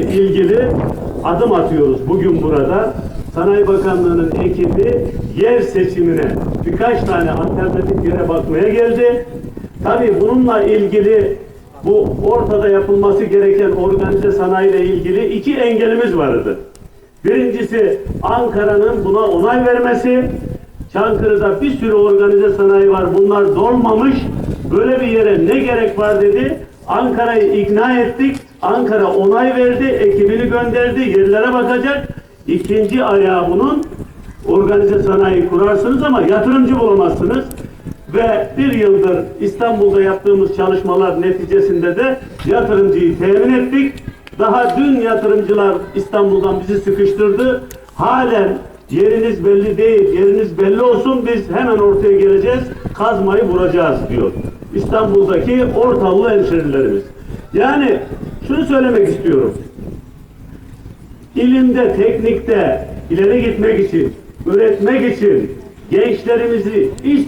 ilgili adım atıyoruz bugün burada. Sanayi Bakanlığı'nın ekibi yer seçimine birkaç tane alternatif yere bakmaya geldi. Tabii bununla ilgili bu ortada yapılması gereken organize sanayi ile ilgili iki engelimiz vardı. Birincisi Ankara'nın buna onay vermesi. Çankırı'da bir sürü organize sanayi var. Bunlar dolmamış. Böyle bir yere ne gerek var dedi. Ankara'yı ikna ettik. Ankara onay verdi. Ekibini gönderdi. Yerlere bakacak. İkinci ayağı bunun organize sanayi kurarsınız ama yatırımcı bulamazsınız. Ve bir yıldır İstanbul'da yaptığımız çalışmalar neticesinde de yatırımcıyı temin ettik. Daha dün yatırımcılar İstanbul'dan bizi sıkıştırdı. Halen yeriniz belli değil, yeriniz belli olsun biz hemen ortaya geleceğiz, kazmayı vuracağız diyor. İstanbul'daki ortalı hemşerilerimiz. Yani şunu söylemek istiyorum. İlimde, teknikte ileri gitmek için, üretmek için gençlerimizi iş